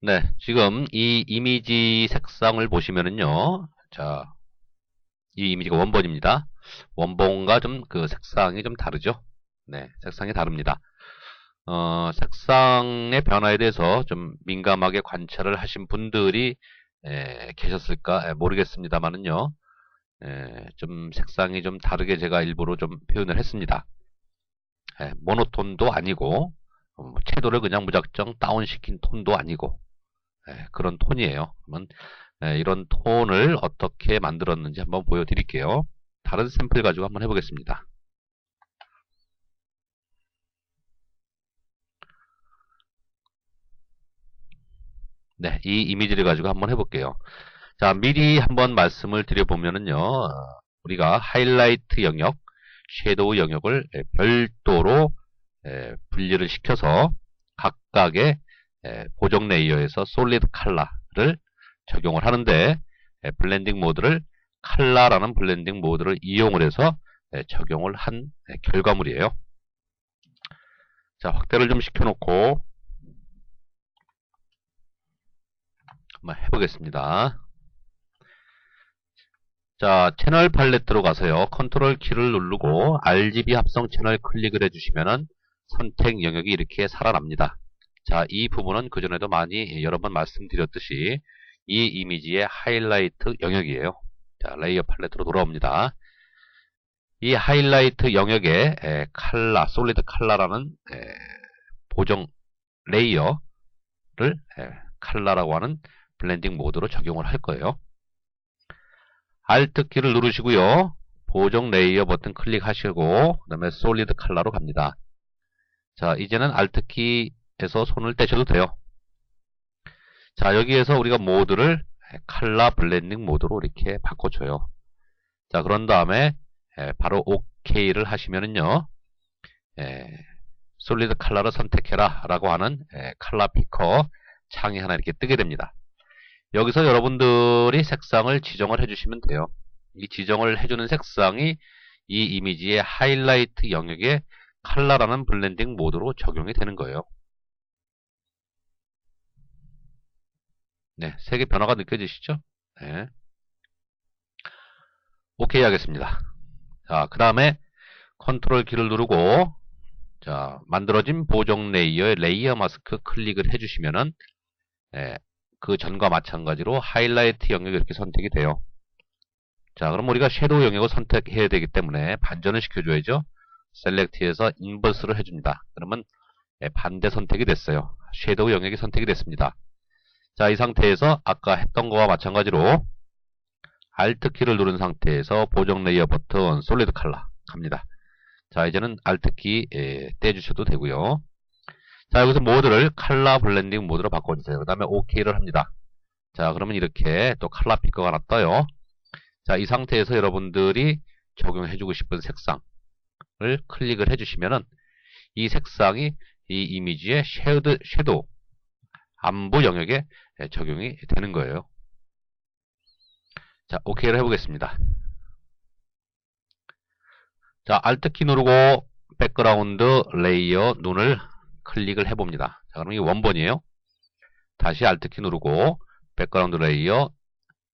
네, 지금 이 이미지 색상을 보시면은요. 자, 이 이미지가 원본입니다. 원본과 좀 그 색상이 좀 다르죠? 네, 색상이 다릅니다. 어, 색상의 변화에 대해서 좀 민감하게 관찰을 하신 분들이 에, 계셨을까 에, 모르겠습니다만은요. 에, 좀 색상이 좀 다르게 제가 일부러 좀 표현을 했습니다. 에, 모노톤도 아니고 어, 채도를 그냥 무작정 다운시킨 톤도 아니고 예, 그런 톤이에요. 그러면 예, 이런 톤을 어떻게 만들었는지 한번 보여드릴게요. 다른 샘플 가지고 한번 해보겠습니다. 네, 이 이미지를 가지고 한번 해볼게요. 자, 미리 한번 말씀을 드려보면은요, 우리가 하이라이트 영역, 섀도우 영역을 예, 별도로 예, 분리를 시켜서 각각의 예, 보정 레이어에서 솔리드 칼라를 적용을 하는데 예, 블렌딩 모드를 칼라라는 블렌딩 모드를 이용을 해서 예, 적용을 한 결과물이에요. 자, 확대를 좀 시켜놓고 한번 해보겠습니다. 자, 채널 팔레트 들어가서요. 컨트롤 키를 누르고 RGB 합성 채널 클릭을 해주시면은 선택 영역이 이렇게 살아납니다. 자, 이 부분은 그전에도 많이 여러 번 말씀드렸듯이 이 이미지의 하이라이트 영역이에요. 자, 레이어 팔레트로 돌아옵니다. 이 하이라이트 영역에 에, 칼라, 솔리드 칼라라는 에, 보정 레이어를 에, 칼라라고 하는 블렌딩 모드로 적용을 할 거예요. Alt 키를 누르시고요. 보정 레이어 버튼 클릭하시고 그 다음에 솔리드 칼라로 갑니다. 자, 이제는 Alt 키 에서 손을 떼셔도 돼요. 자, 여기에서 우리가 모드를 칼라 블렌딩 모드로 이렇게 바꿔줘요. 자, 그런 다음에 바로 OK를 하시면은요. 솔리드 칼라를 선택해라 라고 하는 칼라 피커 창이 하나 이렇게 뜨게 됩니다. 여기서 여러분들이 색상을 지정을 해주시면 돼요. 이 지정을 해주는 색상이 이 이미지의 하이라이트 영역에 칼라라는 블렌딩 모드로 적용이 되는 거예요. 네, 색의 변화가 느껴지시죠? 네. 오케이 하겠습니다. 자, 그 다음에 컨트롤 키를 누르고 자, 만들어진 보정 레이어의 레이어 마스크 클릭을 해주시면은 네, 그 전과 마찬가지로 하이라이트 영역이 이렇게 선택이 돼요. 자, 그럼 우리가 섀도우 영역을 선택해야 되기 때문에 반전을 시켜줘야죠. 셀렉트에서 인버스를 해줍니다. 그러면 예, 반대 선택이 됐어요. 섀도우 영역이 선택이 됐습니다. 자, 이 상태에서 아까 했던 거와 마찬가지로 Alt 키를 누른 상태에서 보정 레이어 버튼 솔리드 칼라 갑니다. 자, 이제는 Alt 키 예, 떼주셔도 되고요. 자, 여기서 모드를 칼라 블렌딩 모드로 바꿔주세요. 그 다음에 OK를 합니다. 자, 그러면 이렇게 또 칼라 피커가 떠요. 자, 이 상태에서 여러분들이 적용해주고 싶은 색상을 클릭을 해주시면은 이 색상이 이 이미지의 쉐드, 섀도우, 안부 영역에 적용이 되는 거예요. 자, OK를 해보겠습니다. 자, Alt키 누르고 백그라운드 레이어 눈을 클릭을 해봅니다. 자, 그럼 이게 원본이에요. 다시 Alt키 누르고 백그라운드 레이어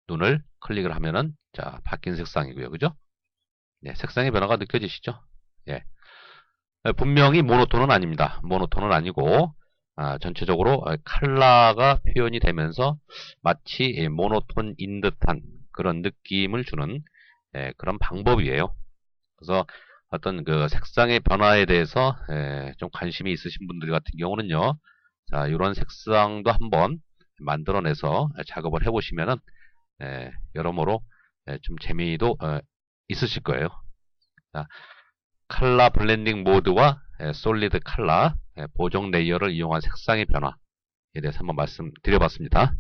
눈을 클릭을 하면은 자 바뀐 색상이고요. 그죠? 네, 색상의 변화가 느껴지시죠? 예. 분명히 모노톤은 아닙니다. 모노톤은 아니고 아, 전체적으로 칼라가 표현이 되면서 마치 모노톤인 듯한 그런 느낌을 주는 예, 그런 방법이에요. 그래서 어떤 그 색상의 변화에 대해서 에, 좀 관심이 있으신 분들 같은 경우는요. 자, 이런 색상도 한번 만들어내서 작업을 해보시면은 에, 여러모로 에, 좀 재미도 어, 있으실 거예요. 자, 칼라 블렌딩 모드와 에, 솔리드 칼라 에, 보정 레이어를 이용한 색상의 변화에 대해서 한번 말씀드려봤습니다.